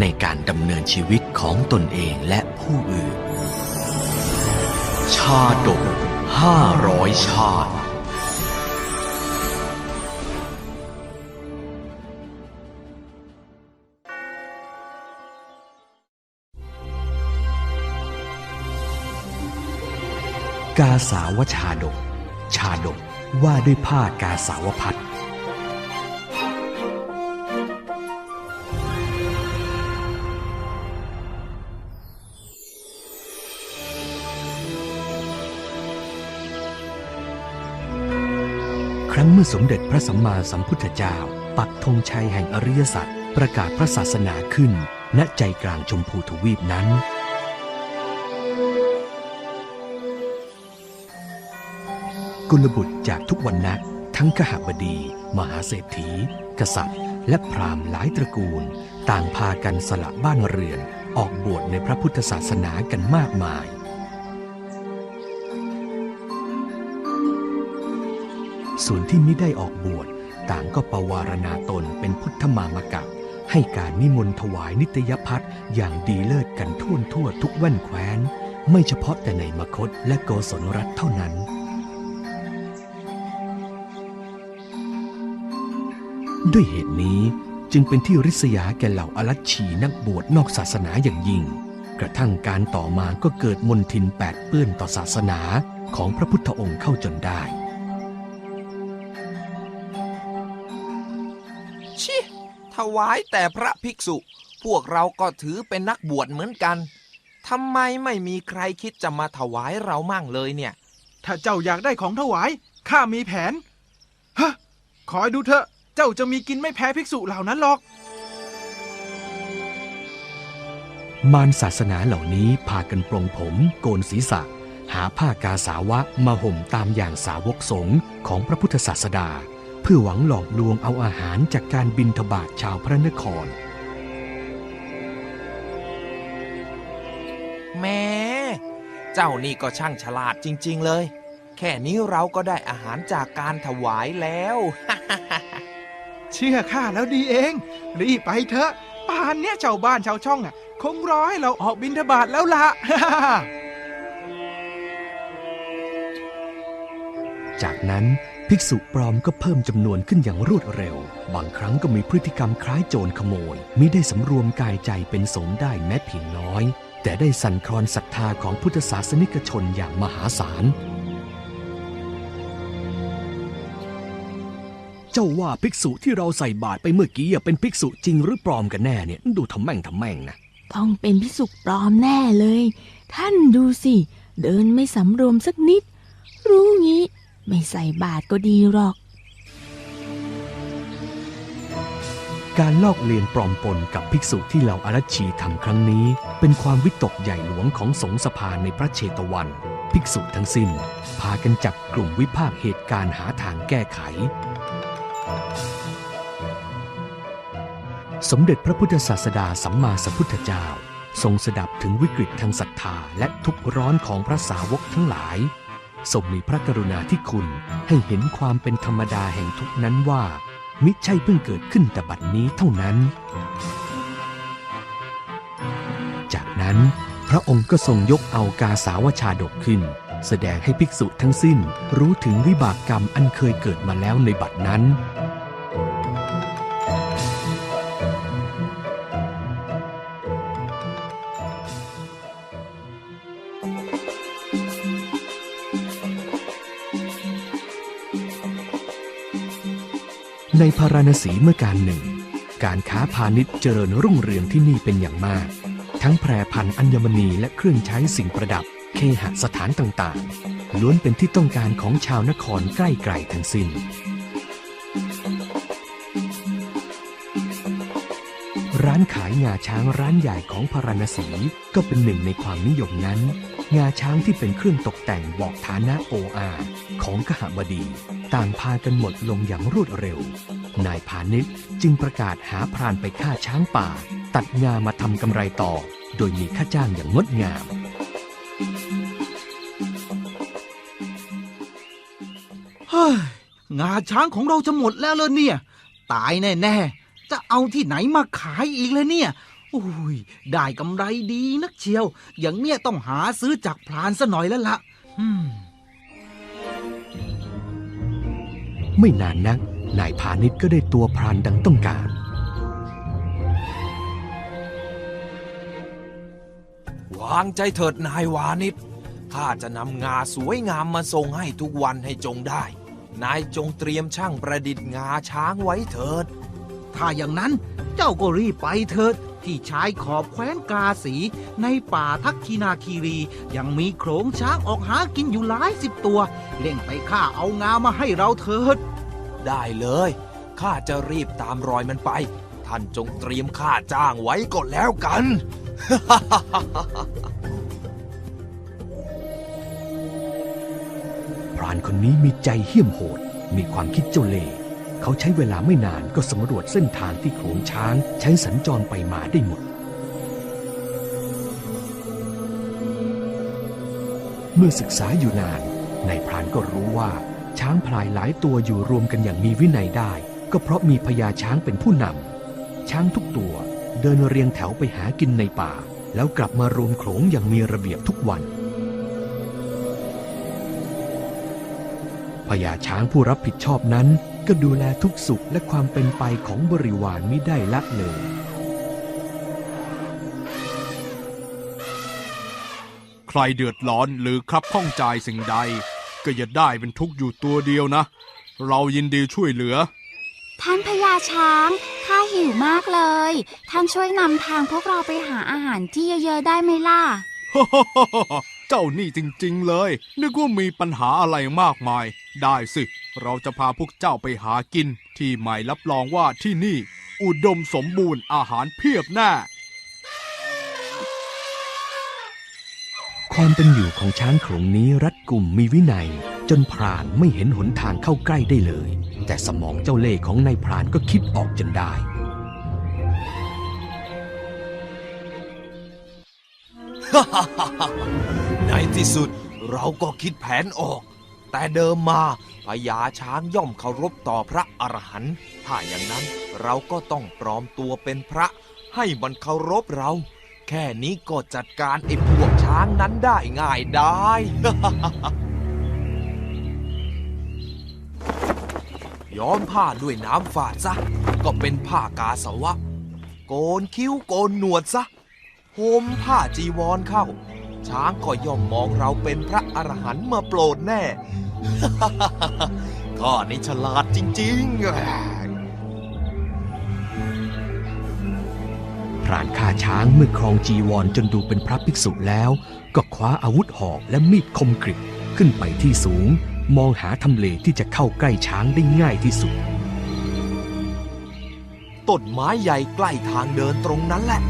ในการดำเนินชีวิตของตนเองและผู้อื่น ชาดกห้าร้อยชาติกาสาวชาดก ชาดกว่าด้วยผ้ากาสาวพัด ครั้งเมื่อสมเด็จพระสัมมาสัมพุทธเจ้า ปักธงชัยแห่งอริยสัจประกาศพระศาสนาขึ้น ณใจกลางชมพูทวีปนั้น กุลบุตรจากทุกวันนะทั้งขหบดี มหาเศรษฐี กษัตริย์ และพราหมณ์หลายตระกูล ต่างพากันสละบ้านเรือน ออกบวชในพระพุทธศาสนากันมากมาย ส่วนที่ไม่ได้ออกบวชต่างก็ปวารณาตนเป็นพุทธมามกะ ให้การนิมนต์ถวายนิตยพัฒน์อย่างดีเลิศกันทั่วทั่วทุกแว่นแคว้น ไม่เฉพาะแต่ในมคตและโกศลรัฐเท่านั้นด้วยเหตุนี้จึงเป็นที่ริษยาแก่เหล่าอรัชชีนักบวชนอกศาสนาอย่างยิ่ง กระทั่งการต่อมาก็เกิดมนทินแปดเปื้อนต่อศาสนาของพระพุทธองค์เข้าจนได้ วายแต่พระภิกษุ พวกเราก็ถือเป็นนักบวชเหมือนกันทำไมไม่มีใครคิดจะมาถวายเรามั่งเลยเนี่ย ถ้าเจ้าอยากได้ของถวาย ข้ามีแผน ฮะคอยดูเถอะ เจ้าจะมีกินไม่แพ้ภิกษุเหล่านั้นหรอก มารศาสนาเหล่านี้พากันปลงผมโกนศีรษะ หาผ้ากาสาวะมาห่มตามอย่างสาวกสงฆ์ของพระพุทธศาสดา เพื่อหวังหลอกลวงเอาอาหารจากการบินทบาทชาวพระนคร แม่เจ้านี่ก็ช่างฉลาดจริง ๆ เลย แค่นี้เราก็ได้อาหารจากการถวายแล้ว เชื่อข้าแล้วดีเอง รีบไปเถอะป่านเนี้ยชาวบ้านชาวช่องอะ คงรอให้เราออกบินทบาทแล้วล่ะจากนั้น ภิกษุปลอมก็เพิ่มจำนวนขึ้นอย่างรวดเร็ว บางครั้งก็มีพฤติกรรมคล้ายโจรขโมยมิได้สำรวมกายใจเป็นสงได้แม้เพียงน้อย แต่ได้สั่นคลอนศรัทธาของพุทธศาสนิกชนอย่างมหาศาล เจ้าว่าภิกษุที่เราใส่บาตรไปเมื่อกี้เป็นภิกษุจริงหรือปลอมกันแน่เนี่ยดูทำแม่งทำแม่งนะต้องเป็นพิสุปลอมแน่เลย ท่านดูสิ เดินไม่สำรวมสักนิด รู้งี้ ไม่ใส่บาตรก็ดีหรอก การลอกเลียนปลอมปนกับภิกษุที่เหล่าอารัชชีทำครั้งนี้ เป็นความวิตกใหญ่หลวงของสงสภาในพระเชตวัน ภิกษุทั้งสิ้น พากันจับกลุ่มวิพากษ์เหตุการณ์หาทางแก้ไข สมเด็จพระพุทธศาสดาสัมมาสัมพุทธเจ้าทรงสดับถึงวิกฤตทางศรัทธาและทุกข์ร้อนของพระสาวกทั้งหลาย ทรงมีพระกรุณาที่คุณให้เห็นความเป็นธรรมดาแห่งทุกนั้นว่า มิใช่เพิ่งเกิดขึ้นแต่บัดนี้เท่านั้น จากนั้นพระองค์ก็ทรงยกเอากาสาวชาดกขึ้น แสดงให้ภิกษุทั้งสิ้นรู้ถึงวิบากกรรมอันเคยเกิดมาแล้วในบัดนั้น ในพาราณสีเมื่อการหนึ่ง การค้าพาณิชย์เจริญรุ่งเรืองที่นี่เป็นอย่างมาก ทั้งแพรพันธุ์อัญมณีและเครื่องใช้สิ่งประดับ เคหสถานต่างๆ ล้วนเป็นที่ต้องการของชาวนครใกล้ไกลทั้งสิ้น ร้านขายงาช้างร้านใหญ่ของพาราณสีก็เป็นหนึ่งในความนิยมนั้น งาช้างที่เป็นเครื่องตกแต่งบอกฐานะโออาของกหบดี ต่างพากันหมดลงอย่างรวดเร็ว นายพาณิชย์จึงประกาศหาพรานไปฆ่าช้างป่า ตัดงามาทำกำไรต่อ โดยมีค่าจ้างอย่างงดงาม เฮ้ยงาช้างของเราจะหมดแล้วเลยเนี่ย ตายแน่ๆ จะเอาที่ไหนมาขายอีกเลยเนี่ยอุ้ยได้กำไรดีนักเชียว อย่างเนี้ยต้องหาซื้อจากพรานซะหน่อยแล้วละ่ะอืม ไม่นานนัก นายพาณิชย์ก็ได้ตัวพรานดังต้องการ วางใจเถิดนายวานิชข้าจะนำงาสวยงามมาส่งให้ทุกวันให้จงได้ นายจงเตรียมช่างประดิษฐ์งาช้างไว้เถิด ถ้าอย่างนั้นเจ้าก็รีบไปเถิด ที่ชายขอบแคว้นกาสี ในป่าทักคีนาคีรี ยังมีโขลงช้างออกหากินอยู่หลายสิบตัวเล่งไปฆ่าเอางามาให้เราเถิด ได้เลย ข้าจะรีบตามรอยมันไป ท่านจงเตรียมค่าจ้างไว้ก่อนแล้วกัน พรานคนนี้มีใจเหี้ยมโหด มีความคิดเจ้าเล่ห์เขาใช้เวลาไม่นานก็สำรวจเส้นทางที่โขลงช้างใช้สัญจรไปมาได้หมด เมื่อศึกษาอยู่นานนายพรานก็รู้ว่า ช้างพลายหลายตัวอยู่รวมกันอย่างมีวินัยได้ ก็เพราะมีพญาช้างเป็นผู้นำช้างทุกตัวเดินเรียงแถวไปหากินในป่า แล้วกลับมารวมโขลงอย่างมีระเบียบทุกวันพญาช้างผู้รับผิดชอบนั้น ก็ดูแลทุกสุขและความเป็นไปของบริวารไม่ได้ละเลย ใครเดือดร้อนหรือครับข้องใจสิ่งใด ก็อย่าได้เป็นทุกข์อยู่ตัวเดียวนะ เรายินดีช่วยเหลือ ท่านพญาช้าง ข้าหิวมากเลย ท่านช่วยนำทางพวกเราไปหาอาหารที่เยอะๆได้ไหมล่ะ เจ้านี่จริงๆเลย นึกว่ามีปัญหาอะไรมากมาย ได้สิ เราจะพาพวกเจ้าไปหากิน ที่ใหม่รับรองว่าที่นี่ อุดมสมบูรณ์อาหารเพียบแน่ ความเป็นอยู่ของช้างโขลงนี้รัดกุมมีวินัย จนพรานไม่เห็นหนทางเข้าใกล้ได้เลย แต่สมองเจ้าเล่ห์ของนายพรานก็คิดออกจนได้ ในที่สุดเราก็คิดแผนออก แต่เดิมมาพญาช้างย่อมเคารพต่อพระอรหันต์ถ้าอย่างนั้นเราก็ต้องปลอมตัวเป็นพระให้มันเคารพเรา แค่นี้ก็จัดการไอ้พวกช้างนั้นได้ง่ายได้ ย้อมผ้าด้วยน้ำฝาดซะ ก็เป็นผ้ากาสาวะ โกนคิ้วโกนหนวดซะห่มผ้าจีวรเข้า ช้างก็ย่อมมองเราเป็นพระอรหันต์มาโปรดแน่ข้อนี้ฉลาดจริง ๆ รานฆ่าช้างเมื่อครองจีวรจนดูเป็นพระภิกษุแล้ว ก็คว้าอาวุธหอกและมีดคมกริบขึ้นไปที่สูง มองหาทำเลที่จะเข้าใกล้ช้างได้ง่ายที่สุดต้นไม้ใหญ่ใกล้ทางเดินตรงนั้นแหละ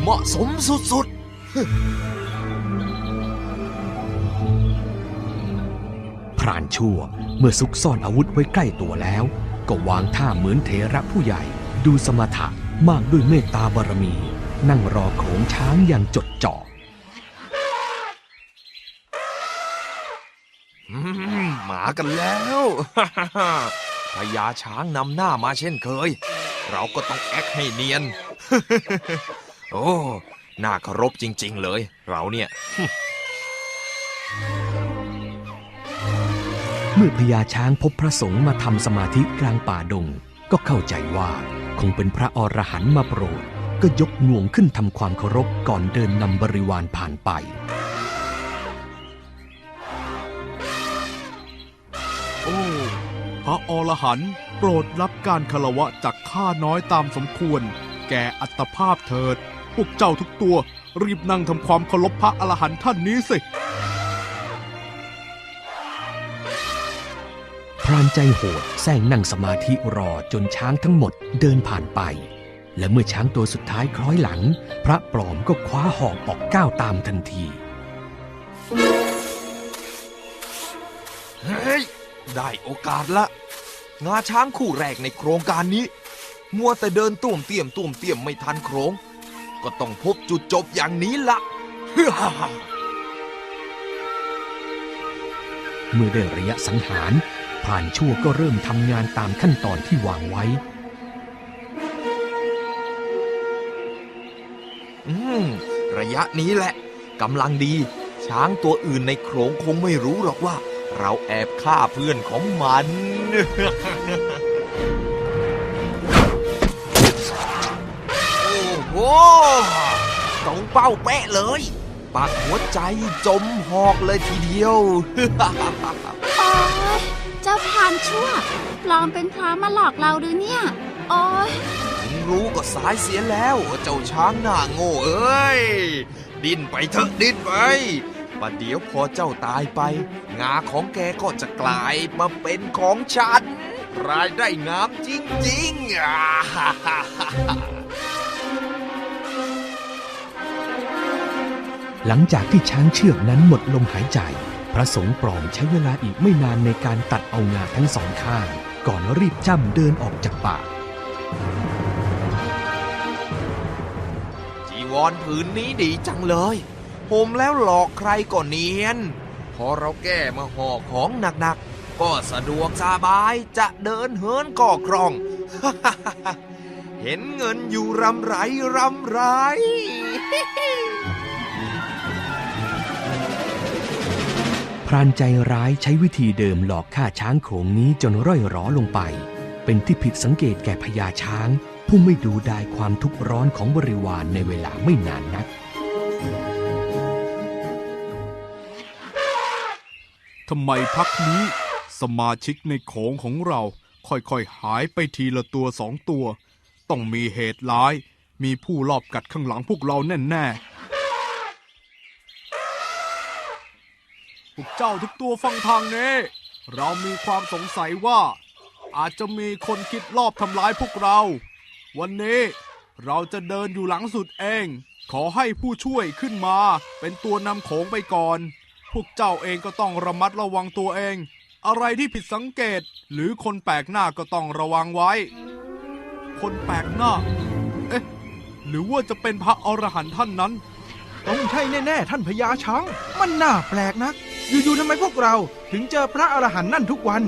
เหมาะสมสุดพรานชั่วเมื่อซุกซ่อนอาวุธไว้ใกล้ตัวแล้ว ก็วางท่าเหมือนเถระผู้ใหญ่ดูสมถะ มากด้วยเมตตาบารมี นั่งรอโขลงช้างอย่างจดจ่อๆอืมหมากันแล้วพญาช้างนำหน้ามาเช่นเคย เราก็ต้องแอคให้เนียน โอ้น่าเคารพจริง ๆ เลย เราเนี่ย เมื่อพญาช้างพบพระสงฆ์มาทำสมาธิกลางป่าดง ก็เข้าใจว่า คงเป็นพระอรหันต์มาโปรด ก็ยกงวงขึ้นทำความเคารพก่อนเดินนำบริวารผ่านไป โอ้ พระอรหันต์โปรดรับการคารวะจากข้าน้อยตามสมควร แก่อัตภาพเถิด พวกเจ้าทุกตัว รีบนั่งทำความเคารพพระอรหันต์ท่านนี้สิ พรานใจโหดแซงนั่งสมาธิรอจนช้างทั้งหมดเดินผ่านไป และเมื่อช้างตัวสุดท้ายคล้อยหลัง พระปลอมก็คว้าหอกออกก้าวตามทันที เฮ้ย ได้โอกาสละ งาช้างคู่แรกในโครงการนี้ มัวแต่เดินตุ่มเตี่ยมตุ่มเตี่ยมไม่ทันโครง ก็ต้องพบจุดจบอย่างนี้ละเมื่อได้ระยะสังหาร พรานชั่วก็เริ่มทำงานตามขั้นตอนที่วางไว้ อืม ระยะนี้แหละกำลังดี ช้างตัวอื่นในโขลงคงไม่รู้หรอกว่า เราแอบฆ่าเพื่อนของมัน โอ้โหตรงเป้าเป๊ะเลยปักหัวใจจมหอกเลยทีเดียว เจ้าพรานชั่วปลอมเป็นพระมาหลอกเราหรือเนี่ย โอ๊ยถึงรู้ก็สายเสียแล้ว เจ้าช้างหน้าโง่เอ้ย ดิ้นไปเถอะดิ้นไปประเดี๋ยวพอเจ้าตายไป งาของแกก็จะกลายมาเป็นของฉัน รายได้งามจริงๆอ่าฮ่าฮ่าฮ่าฮ่าหลังจากที่ช้างเชือกนั้นหมดลมหายใจ พระสงฆ์ปลอมใช้เวลาอีกไม่นานในการตัดเอางาทั้งสองข้าง ก่อนรีบจ้ำเดินออกจากป่า จีวรผืนนี้ดีจังเลยผมแล้วหลอกใครก็เนียน พอเราแก้มาห่อของหนักๆ ก็สะดวกสบายจะเดินเหินก็คล่อง เห็นเงินอยู่รำไรรำไร รานใจร้ายใช้วิธีเดิมหลอกฆ่าช้างโขงนี้จนร่อยหรอลงไป เป็นที่ผิดสังเกตแก่พญาช้าง ผู้ไม่ดูดายความทุกข์ร้อนของบริวารในเวลาไม่นานนักทำไมพักนี้สมาชิกในโขงของเราค่อยๆหายไปทีละตัวสองตัว ต้องมีเหตุร้าย มีผู้ลอบกัดข้างหลังพวกเราแน่ๆ พวกเจ้าทุกตัวฟังทางนี้ เรามีความสงสัยว่า อาจจะมีคนคิดลอบทำร้ายพวกเรา วันนี้เราจะเดินอยู่หลังสุดเอง ขอให้ผู้ช่วยขึ้นมา เป็นตัวนำโขงไปก่อน พวกเจ้าเองก็ต้องระมัดระวังตัวเอง อะไรที่ผิดสังเกต หรือคนแปลกหน้าก็ต้องระวังไว้ คนแปลกหน้า เอ๊ะ หรือว่าจะเป็นพระอรหันต์ท่านนั้น ต้องใช่แน่ๆท่านพญาช้าง มันน่าแปลกนักอยู่ๆทำไมพวกเราถึงเจอพระอรหันต์นั่นทุกวัน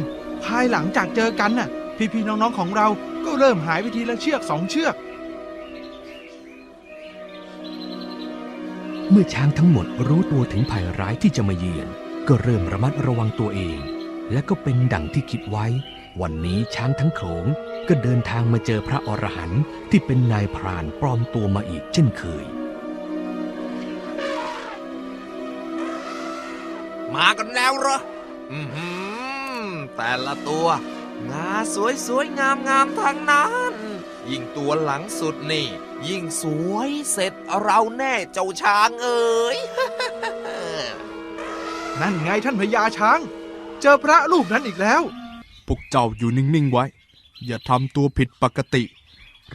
ภายหลังจากเจอกันน่ะ พี่ๆน้องๆของเราก็เริ่มหายไปทีละเชือกสองเชือก เมื่อช้างทั้งหมดรู้ตัวถึงภัยร้ายที่จะมาเยือน ก็เริ่มระมัดระวังตัวเอง และก็เป็นดังที่คิดไว้ วันนี้ช้างทั้งโขลงก็เดินทางมาเจอพระอรหันต์ที่เป็นนายพรานปลอมตัวมาอีกเช่นเคย มากันแล้วเหรออือหือแต่ละตัว งาสวยสวยงามงามๆทั้งนั้น ยิ่งตัวหลังสุดนี่ ยิ่งสวยเสร็จเราแน่เจ้าช้างเอ๋ยนั่นไงท่านพญาช้าง เจอพระรูปนั้นอีกแล้ว พวกเจ้าอยู่นิ่ง ๆ ไว้ อย่าทำตัวผิดปกติ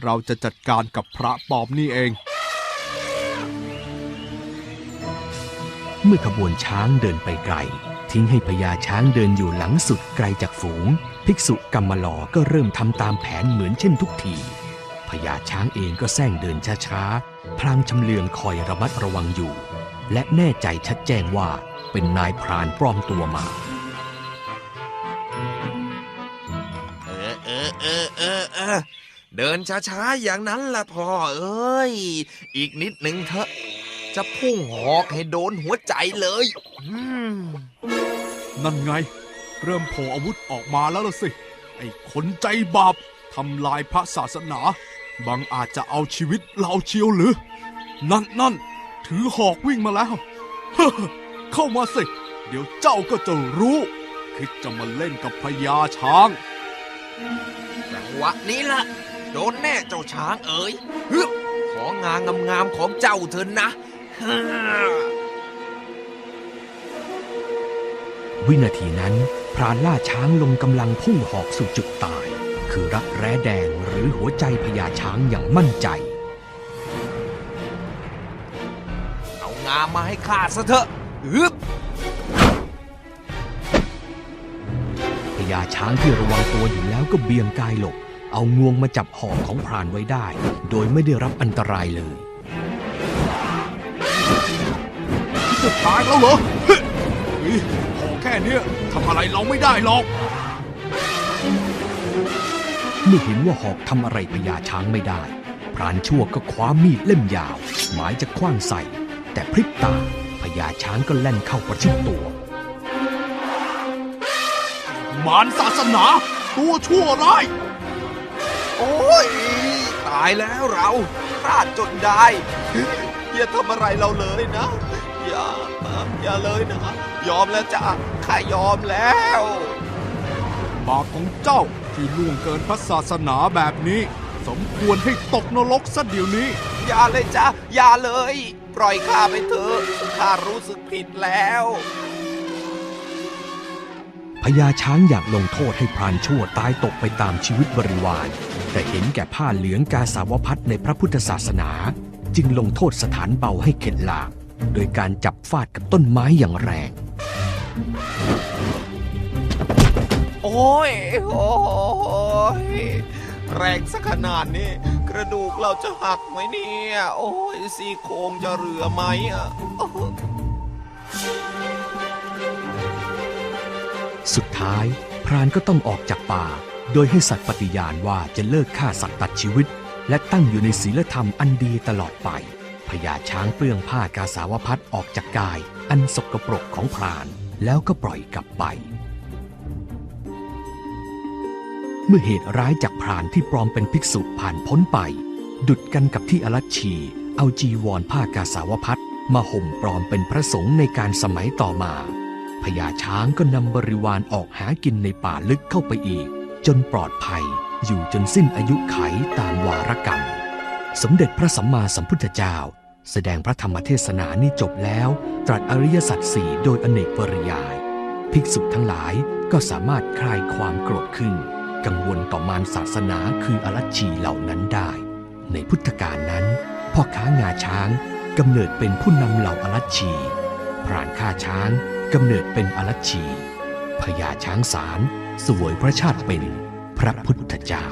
เราจะจัดการกับพระปอมนี่เอง เมื่อขบวนช้างเดินไปไกล ทิ้งให้พญาช้างเดินอยู่หลังสุดไกลจากฝูง ภิกษุกรรมลอก็เริ่มทำตามแผนเหมือนเช่นทุกทีพญาช้างเองก็แซงเดินช้าๆ พลางชำเลืองคอยระมัดระวังอยู่ และแน่ใจชัดแจ้งว่าเป็นนายพรานปลอมตัวมา เออเออเออเออเออเดินช้าๆ อย่างนั้นล่ะพ่อเอ้ย อีกนิดหนึ่งเถอะ จะพุ่งหอกให้โดนหัวใจเลยอืมนั่นไง เริ่มโผล่อาวุธออกมาแล้วล่ะสิ ไอ้คนใจบาปทำลายพระศาสนา บางอาจจะเอาชีวิตเราเชียวหรือ นั่นนั่นถือหอกวิ่งมาแล้วเฮ้อเข้ามาสิ เดี๋ยวเจ้าก็จะรู้ คิดจะมาเล่นกับพญาช้างจังหวะนี้ล่ะโดนแน่เจ้าช้างเอ๋ยฮึบของางงามๆของเจ้าเถอะนะฮ่า วินาทีนั้น พรานล่าช้างลงกำลังพุ่งหอกสู่จุดตาย คือรักแร้แดงหรือหัวใจพญาช้างอย่างมั่นใจ เอางามาให้ข้าซะเถอะอึบพญาช้างที่ระวังตัวอยู่แล้วก็เบี่ยงกายหลบ เอางวงมาจับหอกของพรานไว้ได้ โดยไม่ได้รับอันตรายเลย ตายแล้วเหรอเฮ้ยเฮ้ยพอแค่เนี้ยทำอะไรเราไม่ได้หรอก เมื่อเห็นว่าหอกทำอะไรพญาช้างไม่ได้ พรานชั่วก็คว้ามีดเล่มยาว หมายจะคว้างใส่ แต่พริบตาพญาช้างก็แล่นเข้าประชิดตัว มารศาสนา ตัวชั่วร้าย โอ้ย ตายแล้วเราพลาดจนได้ อย่าทำอะไรเราเลยนะ อย่าอย่าเลยนะยอมแล้วจ้ะข้ายอมแล้วบาปของเจ้าที่ล่วงเกินพระศาสนาแบบนี้ สมควรให้ตกนรกซะเดี๋ยวนี้ อย่าเลยจ้ะอย่าเลย ปล่อยข้าไปเถอะข้ารู้สึกผิดแล้วพญาช้างอยากลงโทษให้พรานชั่วตายตกไปตามชีวิตบริวาร แต่เห็นแก่ผ้าเหลืองกาสาวพัดในพระพุทธศาสนา จึงลงโทษสถานเบาให้เข็ดหลาบ โดยการจับฟาดกับต้นไม้อย่างแรง โอ้ย โอ้ย แรงสักขนาดนี้ กระดูกเราจะหักไหมเนี่ย โอ้ยซี่โครงจะเหลือไหมอะโอ้ยสุดท้ายพรานก็ต้องออกจากป่า โดยให้สัตว์ปฏิญาณว่าจะเลิกฆ่าสัตว์ตัดชีวิต และตั้งอยู่ในศีลธรรมอันดีตลอดไป พญาช้างเปลื้องผ้ากาสาวพัดออกจากกาย อันสกปรกของพรานแล้วก็ปล่อยกลับไป เมื่อเหตุร้ายจากพรานที่ปลอมเป็นภิกษุผ่านพ้นไป ดุดกันกับที่อรัชชี เอาจีวรผ้ากาสาวพัดมาห่มปลอมเป็นพระสงฆ์ในการสมัยต่อมาพญาช้างก็นำบริวารออกหากินในป่าลึกเข้าไปอีก จนปลอดภัยอยู่จนสิ้นอายุไขตามวารกรรม สมเด็จพระสัมมาสัมพุทธเจ้า แสดงพระธรรมเทศนานี้จบแล้ว ตรัสอริยสัจสี่โดยอเนกปริยาย ภิกษุทั้งหลายก็สามารถคลายความโกรธขึ้น กังวลต่อมารศาสนาคืออรัชชีเหล่านั้นได้ ในพุทธกาลนั้น พ่อค้างาช้างกำเนิดเป็นผู้นำเหล่าอรัชชีพรานฆ่าช้างกำเนิดเป็นอรัชชีพญาช้างสารสวยพระชาติเป็นพระพุทธเจ้า